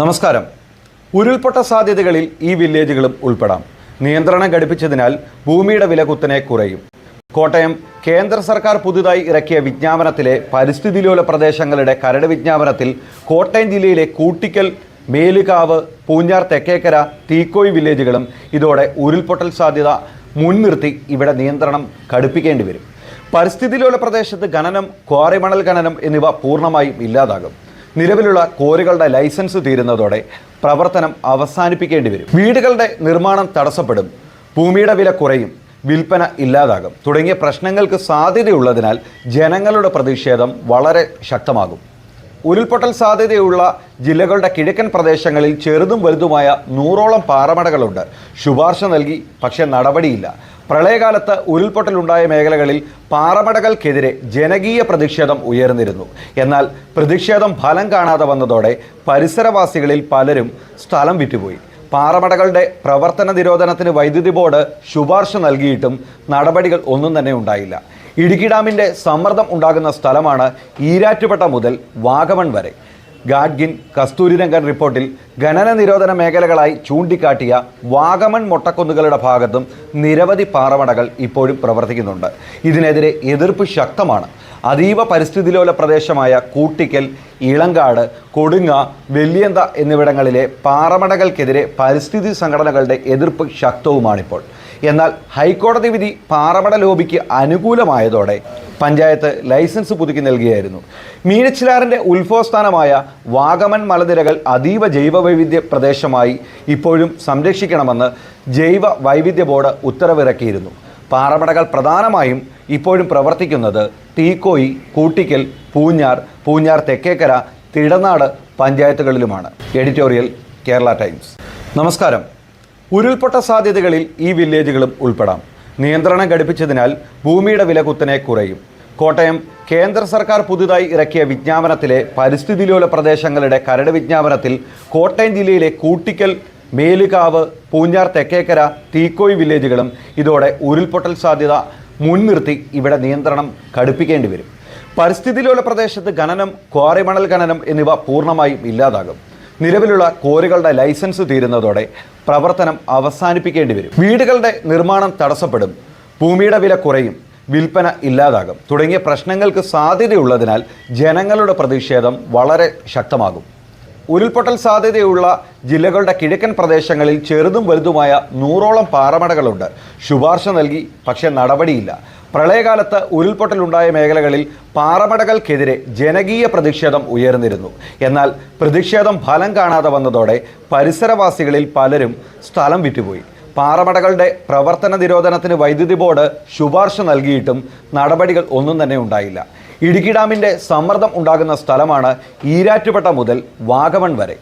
നമസ്കാരം. ഉരുൾപൊട്ട സാധ്യതകളിൽ ഈ വില്ലേജുകളും ഉൾപ്പെടാം. നിയന്ത്രണം ഘടിപ്പിച്ചതിനാൽ ഭൂമിയുടെ വില കുത്തനെ കുറയും. കോട്ടയം കേന്ദ്ര സർക്കാർ പുതുതായി ഇറക്കിയ വിജ്ഞാപനത്തിലെ പരിസ്ഥിതിലോല പ്രദേശങ്ങളുടെ കരട് വിജ്ഞാപനത്തിൽ കോട്ടയം ജില്ലയിലെ കൂട്ടിക്കൽ മേലുകാവ് പൂഞ്ഞാർ തെക്കേക്കര തീക്കോയ് വില്ലേജുകളും ഇതോടെ ഉരുൾപൊട്ടൽ സാധ്യത മുൻനിർത്തി ഇവിടെ നിയന്ത്രണം കടുപ്പിക്കേണ്ടി വരും. പരിസ്ഥിതിയിലുള്ള പ്രദേശത്ത് ഖനനം ക്വാറിമണൽ ഖനനം എന്നിവ പൂർണമായും ഇല്ലാതാകും. നിലവിലുള്ള കോരുകളുടെ ലൈസൻസ് തീരുന്നതോടെ പ്രവർത്തനം അവസാനിപ്പിക്കേണ്ടി വരും. വീടുകളുടെ നിർമ്മാണം തടസ്സപ്പെടും. ഭൂമിയുടെ വില കുറയും. വിൽപ്പന ഇല്ലാതാകും. തുടങ്ങിയ പ്രശ്നങ്ങൾക്ക് സാധ്യതയുള്ളതിനാൽ ജനങ്ങളുടെ പ്രതിഷേധം വളരെ ശക്തമാകും. ഉരുൾപൊട്ടൽ സാധ്യതയുള്ള ജില്ലകളുടെ കിഴക്കൻ പ്രദേശങ്ങളിൽ ചെറുതും വലുതുമായ നൂറോളം പാറമടകളുണ്ട്. ശുപാർശ നൽകി പക്ഷേ നടപടിയില്ല. പ്രളയകാലത്ത് ഉരുൾപൊട്ടലുണ്ടായ മേഖലകളിൽ പാറമടകൾക്കെതിരെ ജനകീയ പ്രതിഷേധം ഉയർന്നിരുന്നു. എന്നാൽ പ്രതിഷേധം ഫലം കാണാതെ വന്നതോടെ പരിസരവാസികളിൽ പലരും സ്ഥലം വിറ്റുപോയി. പാറമടകളുടെ പ്രവർത്തന നിരോധനത്തിന് വൈദ്യുതി ബോർഡ് ശുപാർശ നൽകിയിട്ടും നടപടികൾ ഒന്നും തന്നെ ഉണ്ടായില്ല. ഇടുക്കി ഡാമിന്റെ സമ്മർദ്ദം ഉണ്ടാകുന്ന സ്ഥലമാണ് ഈരാറ്റുപേട്ട മുതൽ വാഗമൺ വരെ. ഗാഡ്ഗിൻ കസ്തൂരിരംഗൻ റിപ്പോർട്ടിൽ ഖനന നിരോധന മേഖലകളായി ചൂണ്ടിക്കാട്ടിയ വാഗമൺ മൊട്ടക്കുന്നുകളുടെ ഭാഗത്തും നിരവധി പാറമടകൾ ഇപ്പോഴും പ്രവർത്തിക്കുന്നുണ്ട്. ഇതിനെതിരെ എതിർപ്പ് ശക്തമാണ്. അതീവ പരിസ്ഥിതിലോല പ്രദേശമായ കൂട്ടിക്കൽ ഇളങ്കാട് കൊടുങ്ങ വെല്ലിയന്ത എന്നിവിടങ്ങളിലെ പാറമടകൾക്കെതിരെ പരിസ്ഥിതി സംഘടനകളുടെ എതിർപ്പ് ശക്തവുമാണിപ്പോൾ. എന്നാൽ ഹൈക്കോടതി വിധി പാറമട ലോബിക്ക് അനുകൂലമായതോടെ പഞ്ചായത്ത് ലൈസൻസ് പുതുക്കി നൽകിയായിരുന്നു. മീനച്ചിലാറിന്റെ ഉത്ഭവസ്ഥാനമായ വാഗമൻ മലനിരകൾ അതീവ ജൈവവൈവിധ്യ പ്രദേശമായി ഇപ്പോഴും സംരക്ഷിക്കണമെന്ന് ജൈവ വൈവിധ്യ ബോർഡ് ഉത്തരവിറക്കിയിരുന്നു. പാറമടകൾ പ്രധാനമായും ഇപ്പോഴും പ്രവർത്തിക്കുന്നത് Teekoy Koottickal Poonjar Poonjar Thekkekara Thidanad പഞ്ചായത്തുകളിലുമാണ്. Editorial Kerala Times. നമസ്കാരം. ഉരുൾപൊട്ട സാധ്യതകളിൽ ഈ വില്ലേജുകളും ഉൾപ്പെടാം. നിയന്ത്രണം ഘടിപ്പിച്ചതിനാൽ ഭൂമിയുടെ വില കുത്തനെ കുറയും. കോട്ടയം കേന്ദ്ര സർക്കാർ പുതുതായി ഇറക്കിയ വിജ്ഞാപനത്തിലെ പരിസ്ഥിതിലോല പ്രദേശങ്ങളുടെ കരട് വിജ്ഞാപനത്തിൽ കോട്ടയം ജില്ലയിലെ കൂട്ടിക്കൽ മേലുകാവ് പൂഞ്ഞാർ തെക്കേക്കര തീക്കോയ് വില്ലേജുകളും ഇതോടെ ഉരുൾപൊട്ടൽ സാധ്യത മുൻനിർത്തി ഇവിടെ നിയന്ത്രണം കടുപ്പിക്കേണ്ടി വരും. പരിസ്ഥിതിയിലുള്ള പ്രദേശത്ത് ഖനനം ക്വാറിമണൽ ഖനനം എന്നിവ പൂർണമായും ഇല്ലാതാകും. നിലവിലുള്ള കോറികളുടെ ലൈസൻസ് തീരുന്നതോടെ പ്രവർത്തനം അവസാനിപ്പിക്കേണ്ടി വരും. വീടുകളുടെ നിർമ്മാണം തടസ്സപ്പെടും. ഭൂമിയുടെ വില കുറയും. വിൽപ്പന ഇല്ലാതാകും. തുടങ്ങിയ പ്രശ്നങ്ങൾക്ക് സാധ്യതയുള്ളതിനാൽ ജനങ്ങളുടെ പ്രതിഷേധം വളരെ ശക്തമാകും. ഉരുൾപൊട്ടൽ സാധ്യതയുള്ള ജില്ലകളുടെ കിഴക്കൻ പ്രദേശങ്ങളിൽ ചെറുതും വലുതുമായ നൂറോളം പാറമടകളുണ്ട്. ശുപാർശ നൽകി പക്ഷേ നടപടിയില്ല. പ്രളയകാലത്ത് ഉരുൾപൊട്ടലുണ്ടായ മേഖലകളിൽ പാറമടകൾക്കെതിരെ ജനകീയ പ്രതിഷേധം ഉയർന്നിരുന്നു. എന്നാൽ പ്രതിഷേധം ഫലം കാണാതെ വന്നതോടെ പരിസരവാസികളിൽ പലരും സ്ഥലം വിറ്റുപോയി. പാറമടകളുടെ പ്രവർത്തന നിരോധനത്തിന് വൈദ്യുതി ബോർഡ് ശുപാർശ നൽകിയിട്ടും നടപടികൾ ഒന്നും തന്നെ ഉണ്ടായില്ല. ഇടുക്കി ഡാമിന്റെ സമ്മർദ്ദം ഉണ്ടാകുന്ന സ്ഥലമാണ് ഈരാറ്റുപേട്ട മുതൽ വാഗമൺ വരെ.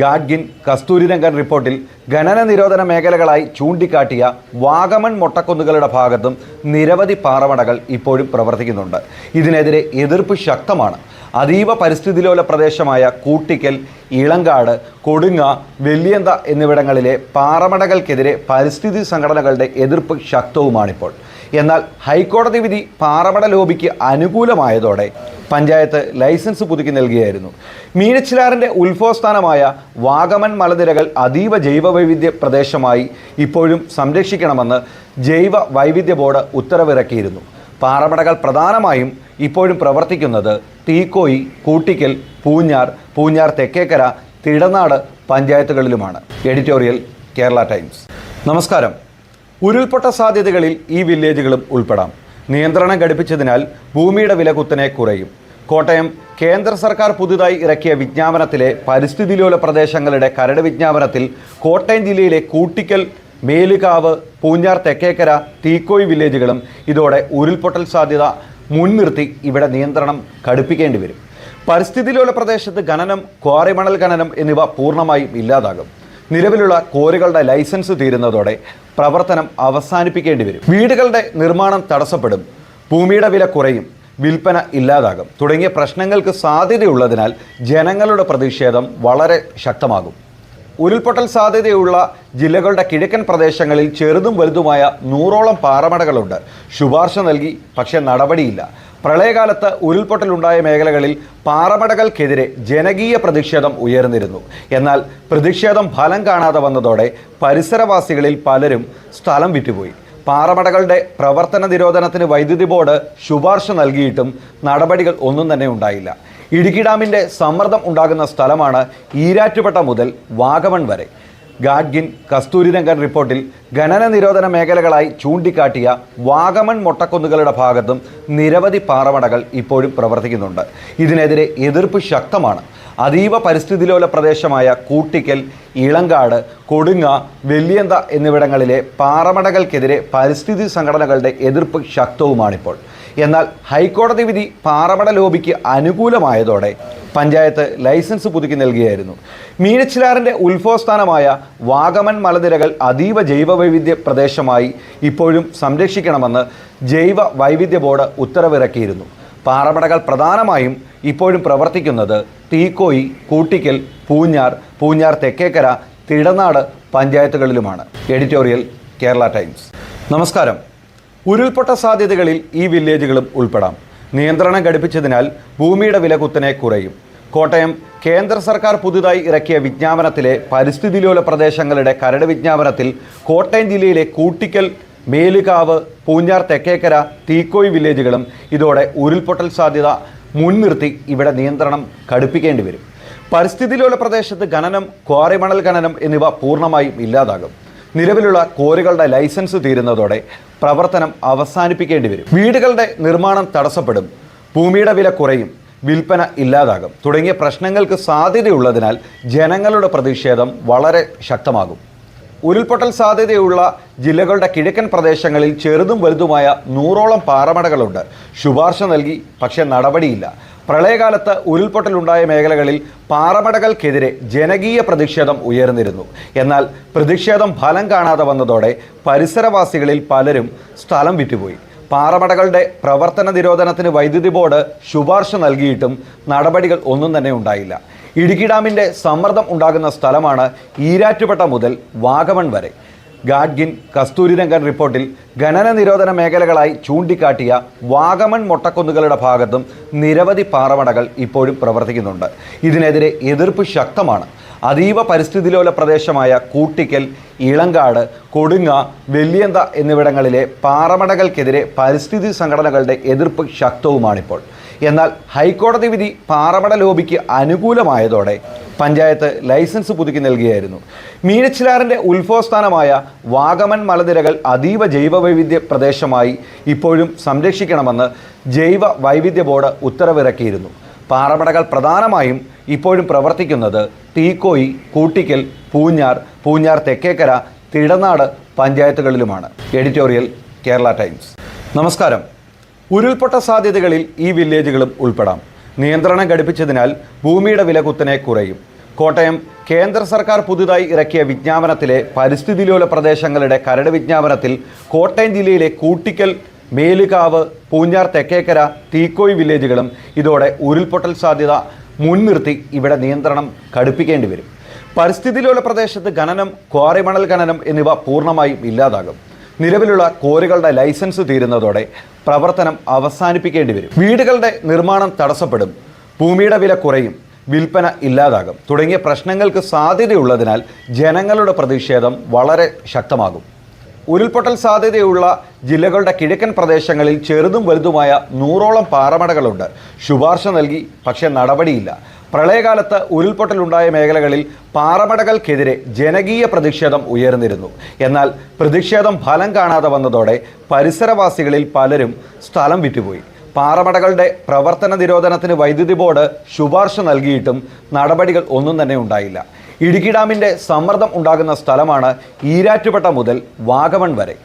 ഗാഡ്ഗിൻ കസ്തൂരിരംഗൻ റിപ്പോർട്ടിൽ ഖനന നിരോധന മേഖലകളായി ചൂണ്ടിക്കാട്ടിയ വാഗമൺ മൊട്ടക്കുന്നുകളുടെ ഭാഗത്തും നിരവധി പാറമടകൾ ഇപ്പോഴും പ്രവർത്തിക്കുന്നുണ്ട്. ഇതിനെതിരെ എതിർപ്പ് ശക്തമാണ്. അതീവ പരിസ്ഥിതിലോല പ്രദേശമായ കൂട്ടിക്കൽ ഇളങ്കാട് കൊടുങ്ങ വെല്ലിയന്ത എന്നിവിടങ്ങളിലെ പാറമടകൾക്കെതിരെ പരിസ്ഥിതി സംഘടനകളുടെ എതിർപ്പ് ശക്തവുമാണിപ്പോൾ. എന്നാൽ ഹൈക്കോടതി വിധി പാറമട ലോബിക്ക് അനുകൂലമായതോടെ പഞ്ചായത്ത് ലൈസൻസ് പുതുക്കി നൽകിയായിരുന്നു. മീനച്ചിലാറിന്റെ ഉത്ഭവസ്ഥാനമായ വാഗമൻ മലനിരകൾ അതീവ ജൈവവൈവിധ്യ പ്രദേശമായി ഇപ്പോഴും സംരക്ഷിക്കണമെന്ന് ജൈവ വൈവിധ്യ ബോർഡ് ഉത്തരവിറക്കിയിരുന്നു. പാറമടകൾ പ്രധാനമായും ഇപ്പോഴും പ്രവർത്തിക്കുന്നത് Teekoy Koottickal Poonjar Poonjar Thekkekara Thidanad പഞ്ചായത്തുകളിലുമാണ്. Editorial Kerala Times. നമസ്കാരം. ഉരുൾപൊട്ട സാധ്യതകളിൽ ഈ വില്ലേജുകളും ഉൾപ്പെടാം. നിയന്ത്രണം ഘടിപ്പിച്ചതിനാൽ ഭൂമിയുടെ വില കുത്തനെ കുറയും. കോട്ടയം കേന്ദ്ര സർക്കാർ പുതുതായി ഇറക്കിയ വിജ്ഞാപനത്തിലെ പരിസ്ഥിതിലോല പ്രദേശങ്ങളുടെ കരട് വിജ്ഞാപനത്തിൽ കോട്ടയം ജില്ലയിലെ കൂട്ടിക്കൽ മേലുകാവ് പൂഞ്ഞാർ തെക്കേക്കര തീക്കോയ് വില്ലേജുകളും ഇതോടെ ഉരുൾപൊട്ടൽ സാധ്യത മുൻനിർത്തി ഇവിടെ നിയന്ത്രണം കടുപ്പിക്കേണ്ടി വരും. പരിസ്ഥിതിലോല പ്രദേശത്ത് ഖനനം ക്വാറിമണൽ ഖനനം എന്നിവ പൂർണമായും ഇല്ലാതാകും. നിലവിലുള്ള കോരുകളുടെ ലൈസൻസ് തീരുന്നതോടെ പ്രവർത്തനം അവസാനിപ്പിക്കേണ്ടി വരും. വീടുകളുടെ നിർമ്മാണം തടസ്സപ്പെടും. ഭൂമിയുടെ വില കുറയും. വിൽപ്പന ഇല്ലാതാകും. തുടങ്ങിയ പ്രശ്നങ്ങൾക്ക് സാധ്യതയുള്ളതിനാൽ ജനങ്ങളുടെ പ്രതിഷേധം വളരെ ശക്തമാകും. ഉരുൾപൊട്ടൽ സാധ്യതയുള്ള ജില്ലകളുടെ കിഴക്കൻ പ്രദേശങ്ങളിൽ ചെറുതും വലുതുമായ നൂറോളം പാറമടകളുണ്ട്. ശുപാർശ നൽകി പക്ഷേ നടപടിയില്ല. പ്രളയകാലത്ത് ഉരുൾപൊട്ടലുണ്ടായ മേഖലകളിൽ പാറമടകൾക്കെതിരെ ജനകീയ പ്രതിഷേധം ഉയർന്നിരുന്നു. എന്നാൽ പ്രതിഷേധം ഫലം കാണാതെ വന്നതോടെ പരിസരവാസികളിൽ പലരും സ്ഥലം വിറ്റുപോയി. പാറമടകളുടെ പ്രവർത്തന നിരോധനത്തിന് വൈദ്യുതി ബോർഡ് ശുപാർശ നൽകിയിട്ടും നടപടികൾ ഒന്നും തന്നെ ഉണ്ടായില്ല. ഇടുക്കി ഡാമിന്റെ സമ്മർദ്ദം ഉണ്ടാകുന്ന സ്ഥലമാണ് ഈരാറ്റുപേട്ട മുതൽ വാഗമൺ വരെ. ഗാഡ്ഗിൻ കസ്തൂരിരംഗൻ റിപ്പോർട്ടിൽ ഖനന നിരോധന മേഖലകളായി ചൂണ്ടിക്കാട്ടിയ വാഗമൺ മൊട്ടക്കുന്നുകളുടെ ഭാഗത്തും നിരവധി പാറമടകൾ ഇപ്പോഴും പ്രവർത്തിക്കുന്നുണ്ട്. ഇതിനെതിരെ എതിർപ്പ് ശക്തമാണ്. അതീവ പരിസ്ഥിതിലോല പ്രദേശമായ കൂട്ടിക്കൽ ഇളങ്കാട് കൊടുങ്ങ വെല്ലിയന്ത എന്നിവിടങ്ങളിലെ പാറമടകൾക്കെതിരെ പരിസ്ഥിതി സംഘടനകളുടെ എതിർപ്പ് ശക്തവുമാണിപ്പോൾ. എന്നാൽ ഹൈക്കോടതി വിധി പാറമട ലോബിക്ക് അനുകൂലമായതോടെ പഞ്ചായത്ത് ലൈസൻസ് പുതുക്കി നൽകിയായിരുന്നു. മീനച്ചിലാറിന്റെ ഉത്ഭവസ്ഥാനമായ വാഗമൺ മലനിരകൾ അതീവ ജൈവവൈവിധ്യ പ്രദേശമായി ഇപ്പോഴും സംരക്ഷിക്കണമെന്ന് ജൈവ വൈവിധ്യ ബോർഡ് ഉത്തരവിറക്കിയിരുന്നു. പാറമടകൾ പ്രധാനമായും ഇപ്പോഴും പ്രവർത്തിക്കുന്നത് Teekoy Koottickal Poonjar Poonjar Thekkekara Thidanad പഞ്ചായത്തുകളിലുമാണ്. Editorial Kerala Times. നമസ്കാരം. ഉരുൾപൊട്ട സാധ്യതകളിൽ ഈ വില്ലേജുകളും ഉൾപ്പെടാം. നിയന്ത്രണം ഘടിപ്പിച്ചതിനാൽ ഭൂമിയുടെ വില കുത്തനെ കുറയും. കോട്ടയം കേന്ദ്ര സർക്കാർ പുതുതായി ഇറക്കിയ വിജ്ഞാപനത്തിലെ പരിസ്ഥിതിലോല പ്രദേശങ്ങളുടെ കരട് വിജ്ഞാപനത്തിൽ കോട്ടയം ജില്ലയിലെ കൂട്ടിക്കൽ മേലുകാവ് പൂഞ്ഞാർ തെക്കേക്കര തീക്കോയ് വില്ലേജുകളും ഇതോടെ ഉരുൾപൊട്ടൽ സാധ്യത മുൻനിർത്തി ഇവിടെ നിയന്ത്രണം കടുപ്പിക്കേണ്ടി വരും. പരിസ്ഥിതിലോല പ്രദേശത്ത് ഖനനം ക്വാറിമണൽ ഖനനം എന്നിവ പൂർണമായും ഇല്ലാതാകും. നിലവിലുള്ള കോറികളുടെ ലൈസൻസ് തീരുന്നതോടെ പ്രവർത്തനം അവസാനിപ്പിക്കേണ്ടി വരും. വീടുകളുടെ നിർമ്മാണം തടസ്സപ്പെടും. ഭൂമിയുടെ വില കുറയും. വിൽപ്പന ഇല്ലാതാകും. തുടങ്ങിയ പ്രശ്നങ്ങൾക്ക് സാധ്യതയുള്ളതിനാൽ ജനങ്ങളുടെ പ്രതിഷേധം വളരെ ശക്തമാകും. ഉരുൾപൊട്ടൽ സാധ്യതയുള്ള ജില്ലകളുടെ കിഴക്കൻ പ്രദേശങ്ങളിൽ ചെറുതും വലുതുമായ നൂറോളം പാറമടകളുണ്ട്. ശുപാർശ നൽകി പക്ഷേ നടപടിയില്ല. പ്രളയകാലത്ത് ഉരുൾപൊട്ടലുണ്ടായ മേഖലകളിൽ പാറമടകൾക്കെതിരെ ജനകീയ പ്രതിഷേധം ഉയർന്നിരുന്നു. എന്നാൽ പ്രതിഷേധം ഫലം കാണാതെ വന്നതോടെ പരിസരവാസികളിൽ പലരും സ്ഥലം വിറ്റുപോയി. പാറമടകളുടെ പ്രവർത്തന നിരോധനത്തിന് വൈദ്യുതി ബോർഡ് ശുപാർശ നൽകിയിട്ടും നടപടികൾ ഒന്നും തന്നെ ഉണ്ടായില്ല. ഇടുക്കി ഡാമിന്റെ സമ്മർദ്ദം ഉണ്ടാകുന്ന സ്ഥലമാണ് ഈരാറ്റുപേട്ട മുതൽ വാഗമൺ വരെ. ഗാഡ്ഗിൻ കസ്തൂരിരംഗൻ റിപ്പോർട്ടിൽ ഖനന നിരോധന മേഖലകളായി ചൂണ്ടിക്കാട്ടിയ വാഗമൺ മൊട്ടക്കുന്നുകളുടെ ഭാഗത്തും നിരവധി പാറമടകൾ ഇപ്പോഴും പ്രവർത്തിക്കുന്നുണ്ട്. ഇതിനെതിരെ എതിർപ്പ് ശക്തമാണ്. അതീവ പരിസ്ഥിതിലോല പ്രദേശമായ കൂട്ടിക്കൽ ഇളങ്കാട് കൊടുങ്ങ വെല്ലിയന്ത എന്നിവിടങ്ങളിലെ പാറമടകൾക്കെതിരെ പരിസ്ഥിതി സംഘടനകളുടെ എതിർപ്പ് ശക്തവുമാണിപ്പോൾ. എന്നാൽ ഹൈക്കോടതി വിധി പാറമട ലോബിക്ക് അനുകൂലമായതോടെ പഞ്ചായത്ത് ലൈസൻസ് പുതുക്കി നൽകിയായിരുന്നു. മീനച്ചിലാറിന്റെ ഉത്ഭവസ്ഥാനമായ വാഗമൻ മലനിരകൾ അതീവ ജൈവവൈവിധ്യ പ്രദേശമായി ഇപ്പോഴും സംരക്ഷിക്കണമെന്ന് ജൈവ വൈവിധ്യ ബോർഡ് ഉത്തരവിറക്കിയിരുന്നു. പാറമടകൾ പ്രധാനമായും ഇപ്പോഴും പ്രവർത്തിക്കുന്നത് Teekoy Koottickal Poonjar Poonjar Thekkekara Thidanad പഞ്ചായത്തുകളിലുമാണ്. Editorial Kerala Times. നമസ്കാരം. ഉരുൾപൊട്ട സാധ്യതകളിൽ ഈ വില്ലേജുകളും ഉൾപ്പെടാം. നിയന്ത്രണം ഘടിപ്പിച്ചതിനാൽ ഭൂമിയുടെ വില കുത്തനെ കുറയും. കോട്ടയം കേന്ദ്ര സർക്കാർ പുതുതായി ഇറക്കിയ വിജ്ഞാപനത്തിലെ പരിസ്ഥിതിലോല പ്രദേശങ്ങളുടെ കരട് വിജ്ഞാപനത്തിൽ കോട്ടയം ജില്ലയിലെ കൂട്ടിക്കൽ മേലുകാവ് പൂഞ്ഞാർ തെക്കേക്കര തീക്കോയ് വില്ലേജുകളും ഇതോടെ ഉരുൾപൊട്ടൽ സാധ്യത മുൻനിർത്തി ഇവിടെ നിയന്ത്രണം കടുപ്പിക്കേണ്ടി വരും. പരിസ്ഥിതിയിലുള്ള പ്രദേശത്ത് ഖനനം ക്വാറിമണൽ ഖനനം എന്നിവ പൂർണമായും ഇല്ലാതാകും. നിലവിലുള്ള കോരുകളുടെ ലൈസൻസ് തീരുന്നതോടെ പ്രവർത്തനം അവസാനിപ്പിക്കേണ്ടി വരും. വീടുകളുടെ നിർമ്മാണം തടസ്സപ്പെടും. ഭൂമിയുടെ വില കുറയും. വിൽപ്പന ഇല്ലാതാകും. തുടങ്ങിയ പ്രശ്നങ്ങൾക്ക് സാധ്യതയുള്ളതിനാൽ ജനങ്ങളുടെ പ്രതിഷേധം വളരെ ശക്തമാകും. ഉരുൾപൊട്ടൽ സാധ്യതയുള്ള ജില്ലകളുടെ കിഴക്കൻ പ്രദേശങ്ങളിൽ ചെറുതും വലുതുമായ നൂറോളം പാറമടകളുണ്ട്. ശുപാർശ നൽകി പക്ഷേ നടപടിയില്ല. പ്രളയകാലത്ത് ഉരുൾപൊട്ടലുണ്ടായ മേഖലകളിൽ പാറമടകൾക്കെതിരെ ജനകീയ പ്രതിഷേധം ഉയർന്നിരുന്നു. എന്നാൽ പ്രതിഷേധം ഫലം കാണാതെ വന്നതോടെ പരിസരവാസികളിൽ പലരും സ്ഥലം വിറ്റുപോയി. പാറമടകളുടെ പ്രവർത്തന നിരോധനത്തിന് വൈദ്യുതി ബോർഡ് ശുപാർശ നൽകിയിട്ടും നടപടികൾ ഒന്നും തന്നെ ഉണ്ടായില്ല. ഇടുക്കി ഡാമിന്റെ സമ്മർദ്ദം ഉണ്ടാകുന്ന സ്ഥലമാണ് ഈരാറ്റുപേട്ട മുതൽ വാഗമൺ വരെ.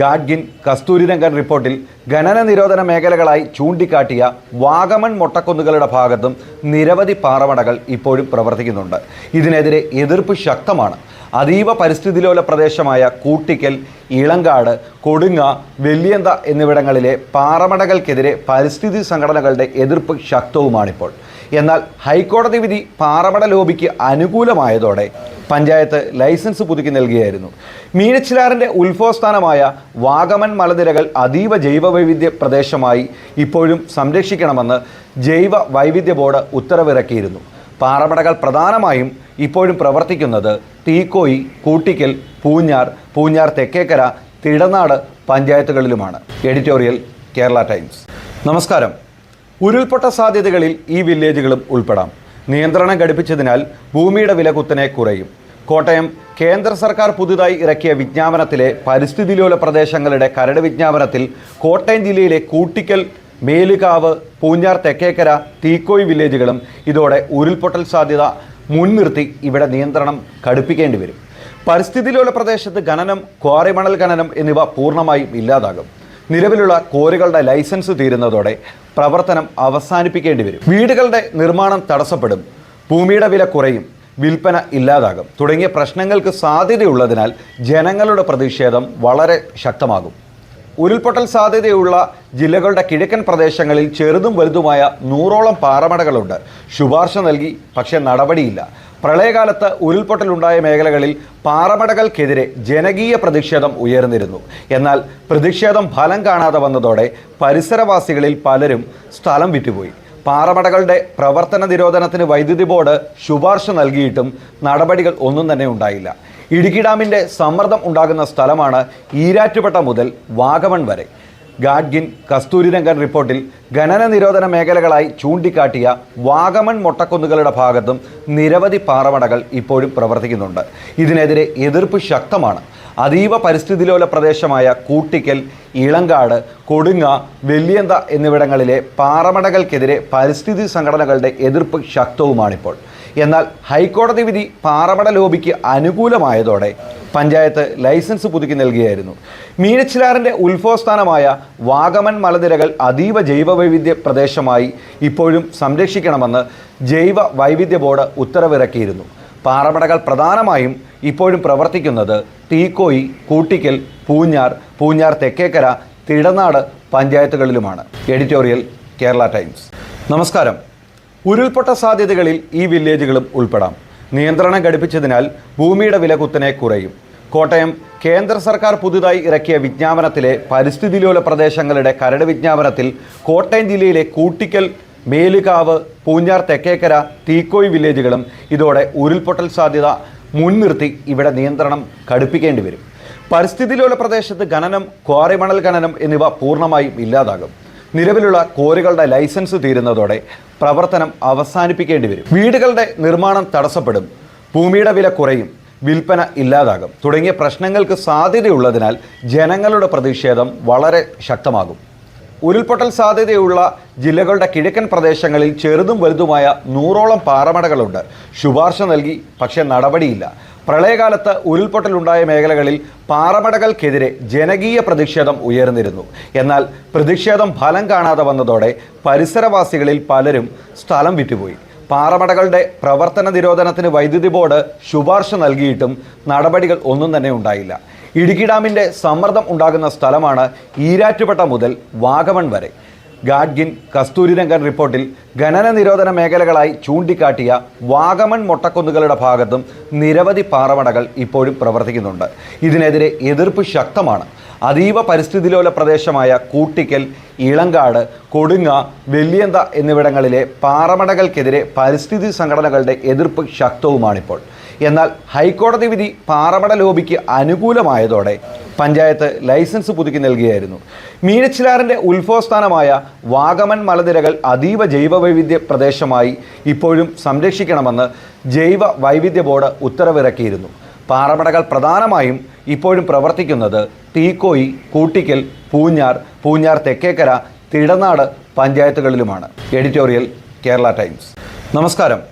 ഗാഡ്ഗിൻ കസ്തൂരിരംഗൻ റിപ്പോർട്ടിൽ ഖനന നിരോധന മേഖലകളായി ചൂണ്ടിക്കാട്ടിയ വാഗമൺ മൊട്ടക്കുന്നുകളുടെ ഭാഗത്തും നിരവധി പാറമടകൾ ഇപ്പോഴും പ്രവർത്തിക്കുന്നുണ്ട്. ഇതിനെതിരെ എതിർപ്പ് ശക്തമാണ്. അതീവ പരിസ്ഥിതിലോല പ്രദേശമായ കൂട്ടിക്കൽ ഇളങ്കാട് കൊടുങ്ങ വെല്ലിയന്ത എന്നിവിടങ്ങളിലെ പാറമടകൾക്കെതിരെ പരിസ്ഥിതി സംഘടനകളുടെ എതിർപ്പ് ശക്തവുമാണിപ്പോൾ. എന്നാൽ ഹൈക്കോടതി വിധി പാറമട ലോബിക്ക് അനുകൂലമായതോടെ പഞ്ചായത്ത് ലൈസൻസ് പുതുക്കി നൽകിയായിരുന്നു. മീനച്ചിലാറിന്റെ ഉത്ഭവസ്ഥാനമായ വാഗമൺ മലനിരകൾ അതീവ ജൈവവൈവിധ്യ പ്രദേശമായി ഇപ്പോഴും സംരക്ഷിക്കണമെന്ന് ജൈവ വൈവിധ്യ ബോർഡ് ഉത്തരവിറക്കിയിരുന്നു. പാറമടകൾ പ്രധാനമായും ഇപ്പോഴും പ്രവർത്തിക്കുന്നത് Teekoy Koottickal Poonjar Poonjar Thekkekara Thidanad പഞ്ചായത്തുകളിലുമാണ്. Editorial Kerala Times. നമസ്കാരം. ഉരുൾപൊട്ട സാധ്യതകളിൽ ഈ വില്ലേജുകളും ഉൾപ്പെടാം. നിയന്ത്രണം ഘടിപ്പിച്ചതിനാൽ ഭൂമിയുടെ വില കുത്തനെ കുറയും. കോട്ടയം കേന്ദ്ര സർക്കാർ പുതുതായി ഇറക്കിയ വിജ്ഞാപനത്തിലെ പരിസ്ഥിതിലോല പ്രദേശങ്ങളുടെ കരട് വിജ്ഞാപനത്തിൽ കോട്ടയം ജില്ലയിലെ കൂട്ടിക്കൽ മേലുകാവ് പൂഞ്ഞാർ തെക്കേക്കര തീക്കോയ് വില്ലേജുകളും ഇതോടെ ഉരുൾപൊട്ടൽ സാധ്യത മുൻനിർത്തി ഇവിടെ നിയന്ത്രണം കടുപ്പിക്കേണ്ടി വരും. പരിസ്ഥിതിലോല പ്രദേശത്ത് ഖനനം ക്വാറിമണൽ ഖനനം എന്നിവ പൂർണമായും ഇല്ലാതാകും. നിലവിലുള്ള കോറികളുടെ ലൈസൻസ് തീരുന്നതോടെ പ്രവർത്തനം അവസാനിപ്പിക്കേണ്ടി വരും. വീടുകളുടെ നിർമ്മാണം തടസ്സപ്പെടും. ഭൂമിയുടെ വില കുറയും. വിൽപ്പന ഇല്ലാതാകും. തുടങ്ങിയ പ്രശ്നങ്ങൾക്ക് സാധ്യതയുള്ളതിനാൽ ജനങ്ങളുടെ പ്രതിഷേധം വളരെ ശക്തമാകും. ഉരുൾപൊട്ടൽ സാധ്യതയുള്ള ജില്ലകളുടെ കിഴക്കൻ പ്രദേശങ്ങളിൽ ചെറുതും വലുതുമായ നൂറോളം പാറമടകളുണ്ട്. ശുപാർശ നൽകി പക്ഷേ നടപടിയില്ല. പ്രളയകാലത്ത് ഉരുൾപൊട്ടലുണ്ടായ മേഖലകളിൽ പാറമടകൾക്കെതിരെ ജനകീയ പ്രതിഷേധം ഉയർന്നിരുന്നു. എന്നാൽ പ്രതിഷേധം ഫലം കാണാതെ വന്നതോടെ പരിസരവാസികളിൽ പലരും സ്ഥലം വിറ്റുപോയി. പാറമടകളുടെ പ്രവർത്തന നിരോധനത്തിന് വൈദ്യുതി ബോർഡ് ശുപാർശ നൽകിയിട്ടും നടപടികൾ ഒന്നും തന്നെ ഉണ്ടായില്ല. ഇടുക്കി ഡാമിന്റെ സമ്മർദ്ദം ഉണ്ടാകുന്ന സ്ഥലമാണ് ഈരാറ്റുപെട്ട മുതൽ വാഗമൺ വരെ. ഗാഡ്ഗിൻ കസ്തൂരിരംഗൻ റിപ്പോർട്ടിൽ ഖനന നിരോധന മേഖലകളായി ചൂണ്ടിക്കാട്ടിയ വാഗമൺ മൊട്ടക്കുന്നുകളുടെ ഭാഗത്തും നിരവധി പാറമടകൾ ഇപ്പോഴും പ്രവർത്തിക്കുന്നുണ്ട്. ഇതിനെതിരെ എതിർപ്പ് ശക്തമാണ്. അതീവ പരിസ്ഥിതിലോല പ്രദേശമായ കൂട്ടിക്കൽ ഇളങ്കാട് കൊടുങ്ങ വെല്ലിയന്ത എന്നിവിടങ്ങളിലെ പാറമടകൾക്കെതിരെ പരിസ്ഥിതി സംഘടനകളുടെ എതിർപ്പ് ശക്തവുമാണിപ്പോൾ. എന്നാൽ ഹൈക്കോടതി വിധി പാറമട ലോബിക്ക് അനുകൂലമായതോടെ പഞ്ചായത്ത് ലൈസൻസ് പുതുക്കി നൽകിയായിരുന്നു. മീനച്ചിലാറിന്റെ ഉത്ഭവസ്ഥാനമായ വാഗമൺ മലനിരകൾ അതീവ ജൈവവൈവിധ്യ പ്രദേശമായി ഇപ്പോഴും സംരക്ഷിക്കണമെന്ന് ജൈവ വൈവിധ്യ ബോർഡ് ഉത്തരവിറക്കിയിരുന്നു. പാറമടകൾ പ്രധാനമായും ഇപ്പോഴും പ്രവർത്തിക്കുന്നത് Teekoy Koottickal Poonjar Poonjar Thekkekara Thidanad പഞ്ചായത്തുകളിലുമാണ്. Editorial Kerala Times. നമസ്കാരം. ഉരുൾപൊട്ട സാധ്യതകളിൽ ഈ വില്ലേജുകളും ഉൾപ്പെടാം. നിയന്ത്രണം ഘടിപ്പിച്ചതിനാൽ ഭൂമിയുടെ വില കുത്തനെ കുറയും. കോട്ടയം കേന്ദ്ര സർക്കാർ പുതുതായി ഇറക്കിയ വിജ്ഞാപനത്തിലെ പരിസ്ഥിതിലോല പ്രദേശങ്ങളുടെ കരട് വിജ്ഞാപനത്തിൽ കോട്ടയം ജില്ലയിലെ കൂട്ടിക്കൽ മേലുകാവ് പൂഞ്ഞാർ തെക്കേക്കര തീക്കോയ് വില്ലേജുകളും ഇതോടെ ഉരുൾപൊട്ടൽ സാധ്യത മുൻനിർത്തി ഇവിടെ നിയന്ത്രണം കടുപ്പിക്കേണ്ടി വരും. പരിസ്ഥിതിലോല പ്രദേശത്ത് ഖനനം ക്വാറിമണൽ ഖനനം എന്നിവ പൂർണമായും ഇല്ലാതാകും. നിലവിലുള്ള കോറികളുടെ ലൈസൻസ് തീരുന്നതോടെ പ്രവർത്തനം അവസാനിപ്പിക്കേണ്ടി വരും. വീടുകളുടെ നിർമ്മാണം തടസ്സപ്പെടും. ഭൂമിയുടെ വില കുറയും. വിൽപ്പന ഇല്ലാതാകും. തുടങ്ങിയ പ്രശ്നങ്ങൾക്ക് സാധ്യതയുള്ളതിനാൽ ജനങ്ങളുടെ പ്രതിഷേധം വളരെ ശക്തമാകും. ഉരുൾപൊട്ടൽ സാധ്യതയുള്ള ജില്ലകളുടെ കിഴക്കൻ പ്രദേശങ്ങളിൽ ചെറുതും വലുതുമായ നൂറോളം പാറമടകളുണ്ട്. ശുപാർശ നൽകി പക്ഷേ നടപടിയില്ല. പ്രളയകാലത്ത് ഉരുൾപൊട്ടലുണ്ടായ മേഖലകളിൽ പാറമടകൾക്കെതിരെ ജനകീയ പ്രതിഷേധം ഉയർന്നിരുന്നു. എന്നാൽ പ്രതിഷേധം ഫലം കാണാതെ വന്നതോടെ പരിസരവാസികളിൽ പലരും സ്ഥലം വിറ്റുപോയി. പാറമടകളുടെ പ്രവർത്തന നിരോധനത്തിന് വൈദ്യുതി ബോർഡ് ശുപാർശ നൽകിയിട്ടും നടപടികൾ ഒന്നും തന്നെ ഉണ്ടായില്ല. ഇടുക്കി ഡാമിന്റെ സമ്മർദ്ദം ഉണ്ടാകുന്ന സ്ഥലമാണ് ഈരാറ്റുപേട്ട മുതൽ വാഗമൺ വരെ. ഗാഡ്ഗിൻ കസ്തൂരിരംഗൻ റിപ്പോർട്ടിൽ ഖനന നിരോധന മേഖലകളായി ചൂണ്ടിക്കാട്ടിയ വാഗമൺ മൊട്ടക്കുന്നുകളുടെ ഭാഗത്തും നിരവധി പാറമടകൾ ഇപ്പോഴും പ്രവർത്തിക്കുന്നുണ്ട്. ഇതിനെതിരെ എതിർപ്പ് ശക്തമാണ്. അതീവ പരിസ്ഥിതിലോല പ്രദേശമായ കൂട്ടിക്കൽ ഇളങ്കാട് കൊടുങ്ങ വെല്ലിയന്ത എന്നിവിടങ്ങളിലെ പാറമടകൾക്കെതിരെ പരിസ്ഥിതി സംഘടനകളുടെ എതിർപ്പ് ശക്തവുമാണിപ്പോൾ. എന്നാൽ ഹൈക്കോടതി വിധി പാറമട ലോബിക്ക് അനുകൂലമായതോടെ പഞ്ചായത്ത് ലൈസൻസ് പുതുക്കി നൽകിയായിരുന്നു. മീനച്ചിലാറിന്റെ ഉത്ഭവസ്ഥാനമായ വാഗമൺ മലനിരകൾ അതീവ ജൈവ വൈവിധ്യ പ്രദേശമായി ഇപ്പോഴും സംരക്ഷിക്കണമെന്ന് ജൈവ വൈവിധ്യ ബോർഡ് ഉത്തരവിറക്കിയിരുന്നു. പാറമടകൾ പ്രധാനമായും ഇപ്പോഴും പ്രവർത്തിക്കുന്നത് Teekoy Koottickal Poonjar Poonjar Thekkekara Thidanad പഞ്ചായത്തുകളിലുമാണ്. Editorial Kerala Times. നമസ്കാരം.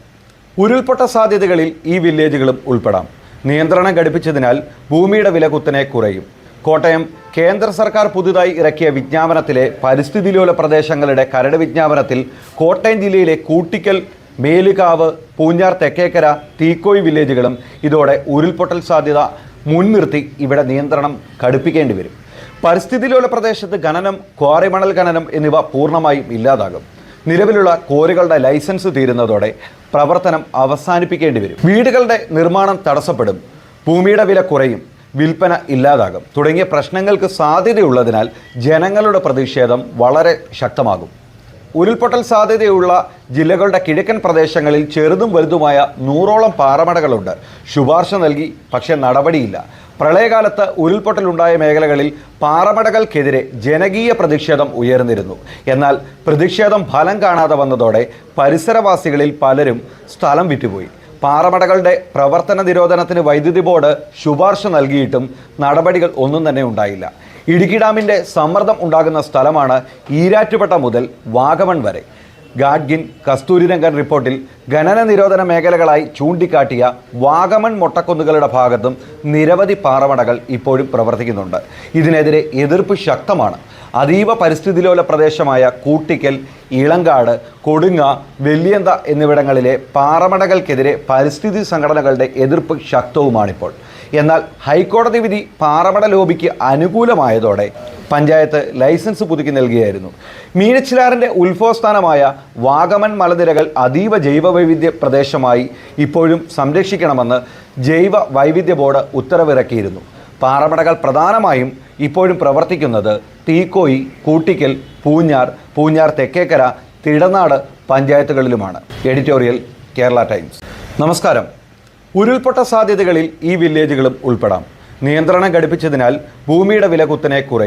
ഉരുൾപൊട്ട സാധ്യതകളിൽ ഈ വില്ലേജുകളും ഉൾപ്പെടാം. നിയന്ത്രണം ഘടിപ്പിച്ചതിനാൽ ഭൂമിയുടെ വില കുത്തനെ കുറയും. കോട്ടയം കേന്ദ്ര സർക്കാർ പുതുതായി ഇറക്കിയ വിജ്ഞാപനത്തിലെ പരിസ്ഥിതിലോല പ്രദേശങ്ങളുടെ കരട് വിജ്ഞാപനത്തിൽ കോട്ടയം ജില്ലയിലെ കൂട്ടിക്കൽ മേലുകാവ് പൂഞ്ഞാർ തെക്കേക്കര തീക്കോയി വില്ലേജുകളും ഇതോടെ ഉരുൾപൊട്ടൽ സാധ്യത മുൻനിർത്തി ഇവിടെ നിയന്ത്രണം കടുപ്പിക്കേണ്ടി വരും. പരിസ്ഥിതിയിലുള്ള പ്രദേശത്ത് ഖനനം ക്വാറിമണൽ ഖനനം എന്നിവ പൂർണമായും ഇല്ലാതാകും. നിലവിലുള്ള കോരുകളുടെ ലൈസൻസ് തീരുന്നതോടെ പ്രവർത്തനം അവസാനിപ്പിക്കേണ്ടി വരും. വീടുകളുടെ നിർമ്മാണം തടസ്സപ്പെടും. ഭൂമിയുടെ വില കുറയും. വിൽപ്പന ഇല്ലാതാകും. തുടങ്ങിയ പ്രശ്നങ്ങൾക്ക് സാധ്യതയുള്ളതിനാൽ ജനങ്ങളുടെ പ്രതിഷേധം വളരെ ശക്തമാകും. ഉരുൾപൊട്ടൽ സാധ്യതയുള്ള ജില്ലകളുടെ കിഴക്കൻ പ്രദേശങ്ങളിൽ ചെറുതും വലുതുമായ നൂറോളം പാറമടകളുണ്ട്. ശുപാർശ നൽകി പക്ഷേ നടപടിയില്ല. പ്രളയകാലത്ത് ഉരുൾപൊട്ടലുണ്ടായ മേഖലകളിൽ പാറമടകൾക്കെതിരെ ജനകീയ പ്രതിഷേധം ഉയർന്നിരുന്നു. എന്നാൽ പ്രതിഷേധം ഫലം കാണാതെ വന്നതോടെ പരിസരവാസികളിൽ പലരും സ്ഥലം വിറ്റുപോയി. പാറമടകളുടെ പ്രവർത്തന നിരോധനത്തിന് വൈദ്യുതി ബോർഡ് ശുപാർശ നൽകിയിട്ടും നടപടികൾ ഒന്നും തന്നെ ഉണ്ടായില്ല. ഇടുക്കി ഡാമിന്റെ സമ്മർദ്ദം ഉണ്ടാകുന്ന സ്ഥലമാണ് ഈരാറ്റുപേട്ട മുതൽ വാഗമൺ വരെ. ഗാഡ്ഗിൻ കസ്തൂരിരംഗൻ റിപ്പോർട്ടിൽ ഖനന നിരോധന മേഖലകളായി ചൂണ്ടിക്കാട്ടിയ വാഗമൺ മൊട്ടക്കുന്നുകളുടെ ഭാഗത്തും നിരവധി പാറമടകൾ ഇപ്പോഴും പ്രവർത്തിക്കുന്നുണ്ട്. ഇതിനെതിരെ എതിർപ്പ് ശക്തമാണ്. അതീവ പരിസ്ഥിതിലോല പ്രദേശമായ കൂട്ടിക്കൽ ഇളങ്കാട് കൊടുങ്ങ വെല്ലിയന്ത എന്നിവിടങ്ങളിലെ പാറമടകൾക്കെതിരെ പരിസ്ഥിതി സംഘടനകളുടെ എതിർപ്പ് ശക്തവുമാണിപ്പോൾ. എന്നാൽ ഹൈക്കോടതി വിധി പാറമട ലോബിക്ക് അനുകൂലമായതോടെ പഞ്ചായത്ത് ലൈസൻസ് പുതുക്കി നൽകിയായിരുന്നു. മീനച്ചിലാറിന്റെ ഉത്ഭവസ്ഥാനമായ വാഗമൺ മലനിരകൾ അതീവ ജൈവ വൈവിധ്യ പ്രദേശമായി ഇപ്പോഴും സംരക്ഷിക്കണമെന്ന് ജൈവ വൈവിധ്യ ബോർഡ് ഉത്തരവിറക്കിയിരുന്നു. പാറമടകൾ പ്രധാനമായും ഇപ്പോഴും പ്രവർത്തിക്കുന്നത് Teekoy Koottickal Poonjar Poonjar Thekkekara Thidanad പഞ്ചായത്തുകളിലുമാണ്. Editorial Kerala Times. നമസ്കാരം. ഉരുൾപൊട്ട സാധ്യതകളിൽ ഈ വില്ലേജുകളും ഉൾപ്പെടാം. നിയന്ത്രണം ഘടിപ്പിച്ചതിനാൽ ഭൂമിയുടെ വില കുത്തനെ കുറയും.